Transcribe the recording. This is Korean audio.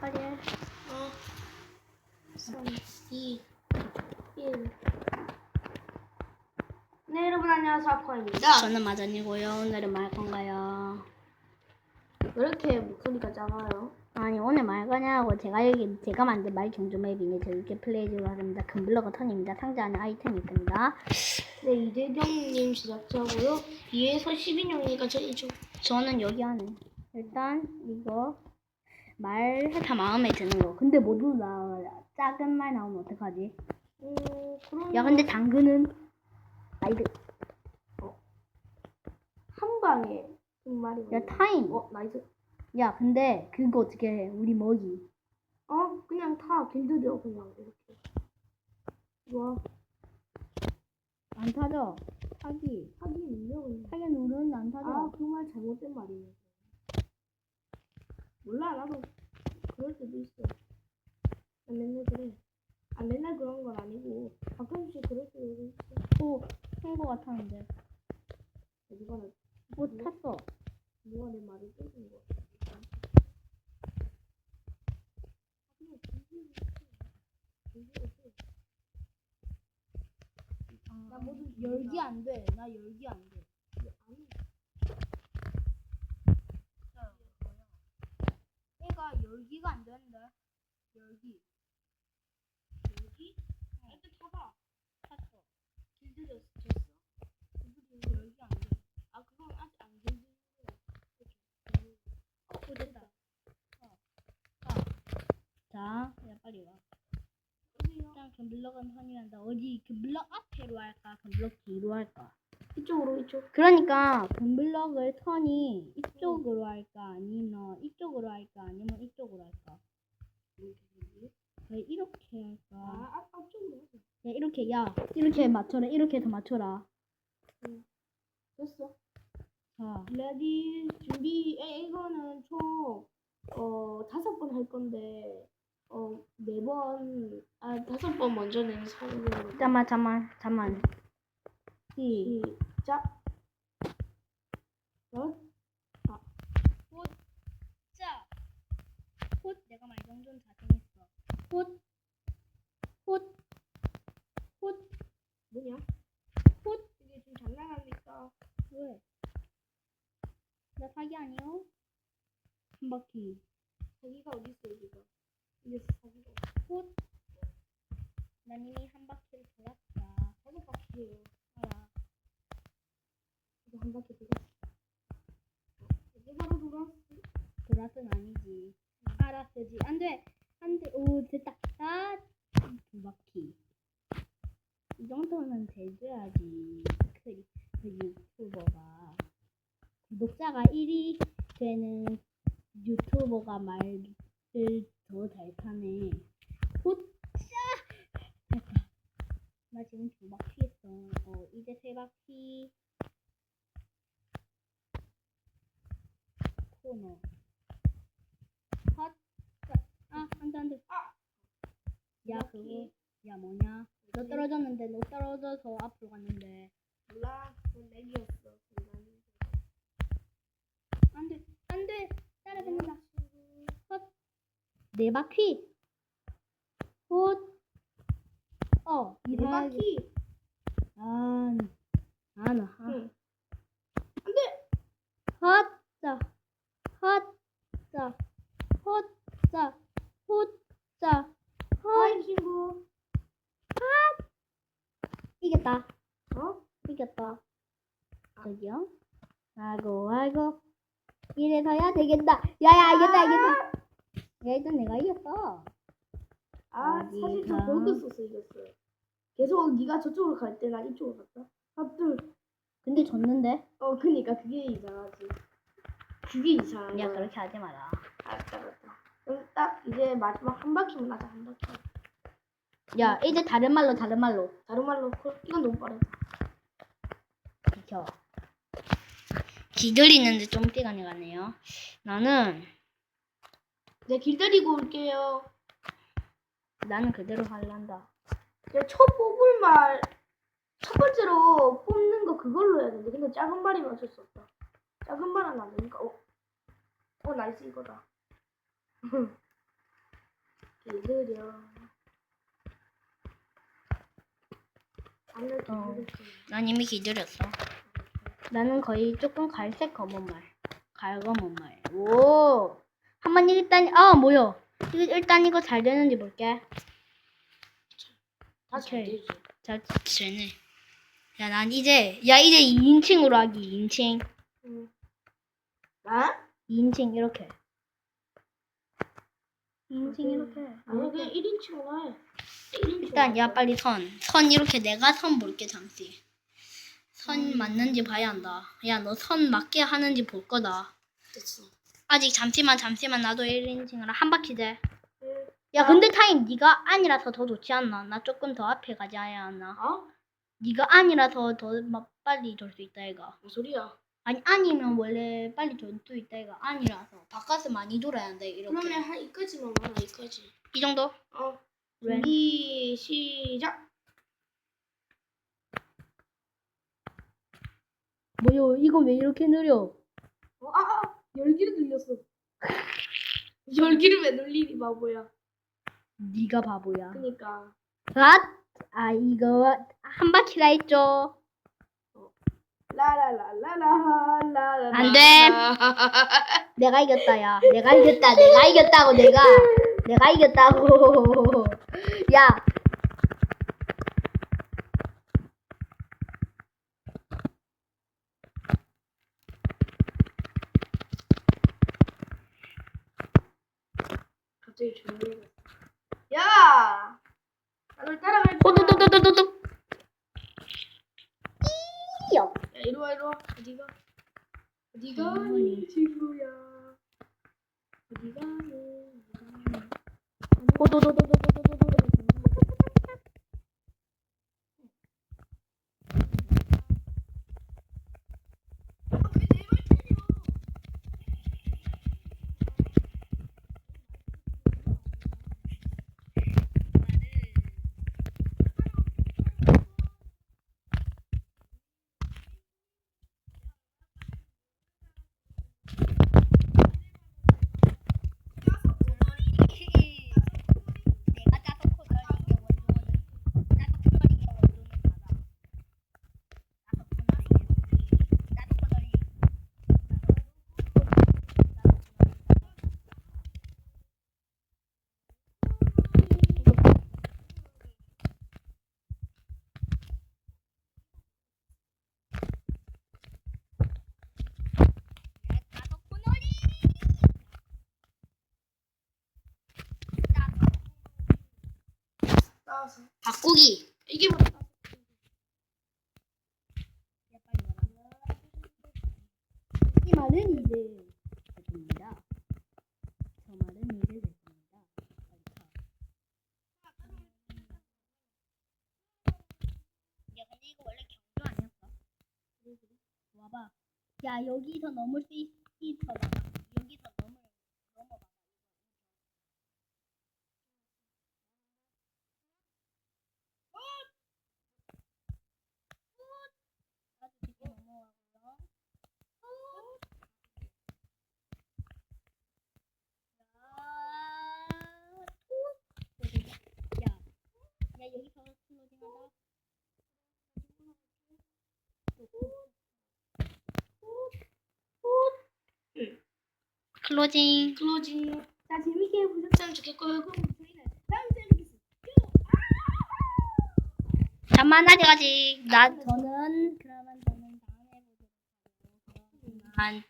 빨리 해. 어. 3, 2, 1. 네, 여러분 안녕하세요. 아쿠아입니다. 저는 마전이고요. 오늘은 말 건가요? 왜 이렇게 목소리가 작아요? 아니 오늘 말 거냐고 제가 여기 제가 만든 말 경주 맵이니 저렇게 플레이즈로 하랍니다. 금블럭어 턴입니다. 상자 안에 아이템이 있습니다. 네, 이대경님 제작자고요. 2에서 10인용이니까 저이죠. 저는 여기 안에 일단 이거 말 다 마음에 드는 거. 근데 모두 다 작은 말 나오면 어떡하지? 음, 그럼 야 근데 당근은 아이들 한 방에 그 말이 야 타임. 어, 나이스. 야 근데 그거 어떻게 해? 우리 먹이. 어, 그냥 타. 길들여 그냥 이렇게. 와, 안 타죠? 타기. 하긴 인정은. 타기 누르는데 안 타죠? 아, 그 말 잘못된 말이에요. 몰라, 나도 그럴 수도 있어. 나 맨날 그래. 아, 맨날 그런 건 아니고 가끔씩 그럴 수도 있어. 오, 한거 같았는데. 누가 나, 못 탔어. 누가 내 말을 뜯은 거야. 나 모두 열기 안 돼. 나 열기 안 돼. 열기가 안 되는데. 열기. 열기? 일단 타봐. 탔어. 길들였어. 졌어. 길들여 열기 안 돼. 아 그건 아직 안 길들인 거야. 어, 됐다. 어. 자, 자, 야 빨리 와. 일단 금블럭은 편이란다. 어디 금블럭 앞에로 할까? 금블럭 뒤로 할까? 이쪽으로, 이쪽. 그러니까 금블럭을 턴이 이쪽으로 할까? 아니면 이쪽으로 할까? 아니면 이쪽으로 할까? 그래 이렇게 할까? 아, 아, 앞쪽으로 하자. 야 이렇게 야 이렇게 맞춰라. 이렇게 해서 맞춰라. 됐어. 자, 레디 준비 에, 이거는 총 어, 다섯 번 할 건데 어, 네 번, 아, 다섯 번 먼저 낸 사람으로 잠만 잠만 잠만. 시. 시작. 어? 자, 콧 내가 말정 좀 자생했어. 콧, 콧, 콧, 뭐냐? 콧. 이게 지금 장난합니까? 왜? 나 사기 아니요? 한 바퀴. 자기가 어디 있어 지금? 이게 자기가 콧. 난 이미 한 바퀴를 돌았다. 다섯 바퀴예요. 한 바퀴 돌았어. 이게 바로 돌았어. 돌았은 아니지. 알았어지. 안 돼. 안 돼. 오, 됐다. 아, 두 바퀴. 이 정도는 돼줘야지. 그, 그 유튜버가. 구독자가 1위 되는 유튜버가 말을 더 잘 타네. 곧자! 됐다. 나 지금 두 바퀴 했어. 어, 이제 세 바퀴. 코너. 헛. 아, 안 돼, 안 돼. 야, 그거. 야, 뭐냐? 너 떨어졌는데, 너 떨어져서 앞으로 갔는데. 몰라. 그건 렉이었어. 장난이. 안 돼, 안 돼. 따라잡는다. 헛. 네 바퀴. 헛. 어, 네 이거 바퀴. 아, 아, 나. 아. 응. 안 돼. 헛자. 헛자. 헛자. 헛자. 하이 헛. 친구. 이겼다. 어? 이겼다. 저기요. 아이고, 아이고. 이래서야 되겠다. 야야, 이겼다, 이겼다. 야, 일단 내가 이겼어. 아, 어디가? 사실 저 버그 써서 이겼어요. 계속 네가 저쪽으로 갈때난 이쪽으로 갔다. 합둘. 근데 졌는데? 어, 그니까 그게 이상하지. 그게 이상한 야. 그렇게 하지 마라. 알았다, 알았다. 그럼 딱 이제 마지막 한 바퀴만 하자, 한 바퀴. 야, 이제 다른 말로, 다른 말로. 다른 말로, 그- 이건 너무 빠르다. 비켜. 기다리는데 좀 시간이 가네요. 나는, 네, 길들이고 올게요. 나는 그대로 할란다. 이제 첫 뽑을 말, 첫 번째로 뽑는 거 그걸로 해야 되는데, 근데 작은 말이면 어쩔 수 없다. 작은 말은 안 되니까, 어, 어, 나이스 이거다. 길들여. 안을 어. 난 이미 기다렸어. 나는 거의 조금 갈색 검은 말. 갈검은 말. 오! 한 번 일단, 아, 뭐야. 이거, 일단 이거 잘 되는지 볼게. 오케이. 잘 되네. 야, 난 이제, 야, 이제 2인칭으로 하기, 2인칭. 응. 아? 2인칭, 이렇게. 2인칭, 이렇게. 아니 그냥 1인칭으로 해. 1인칭. 일단, 야, 빨리 선. 선, 이렇게 내가 선 볼게, 잠시. 선 맞는지 봐야 한다. 야, 너 선 맞게 하는지 볼 거다. 됐어. 아직 잠시만 잠시만 나도 1인칭을 한 바퀴 돼. 응. 야 근데 타임 네가 아니라서 더 좋지 않나? 나 조금 더 앞에 가지 않아야 하나? 어? 네가 아니라서 더 막 빨리 돌 수 있다 이가. 무슨 소리야? 아니 아니면 원래 빨리 돌 수 있다 이가. 아니라서 바깥을 많이 돌아야 한대 이렇게. 그러면 한 이까지만 와라 이까지. 이 정도? 어. 왜? 준비 시작. 뭐요? 이거 왜 이렇게 느려? 어, 아, 아, 열기를 눌렸어. 열기를 왜 눌리니 바보야. 네가 바보야. 그니까. 아, 아 이거 한 바퀴라 했죠. 라라라라라 라라. 안 돼. 내가 이겼다 야. 내가 이겼다. 내가 이겼다고 내가. 내가 이겼다고. 야. 갑자기 조용해졌어. 야! 나를 따라갈 거야. 호도도도도도도. 이요. 야, 이리 와, 이리 와. 어디가? 어디가? 지구야. 어디가? 호도도도도도도도도. 내가 짜서 코너리 이게 원조거든. 짜서 코너리 이게 원조는 받아. 짜서 코너리. 짜서 코너리. 짜서 코너리. 따서. 바꾸기. 이게 뭐야? 이 말은 이제 됐습니다. 저 말은 이제 됐습니다. 야 근데 이거 원래 경주 아니었어? 와봐. 야 여기서 넘을 수 있, 있어 봐봐. 여기서 넘을 넘어봐. 아주 깊게 넘어가고요. 야, 야 여기서 클로징하다. 클로징. 클로징. 자, 재밌게 보셨다면 좋겠고요. 그럼 저희는 다음 재밌겠어. 잠만 아직 아직 나 저는 그러면 저는 다음에 보도록 하겠습니다. 안녕.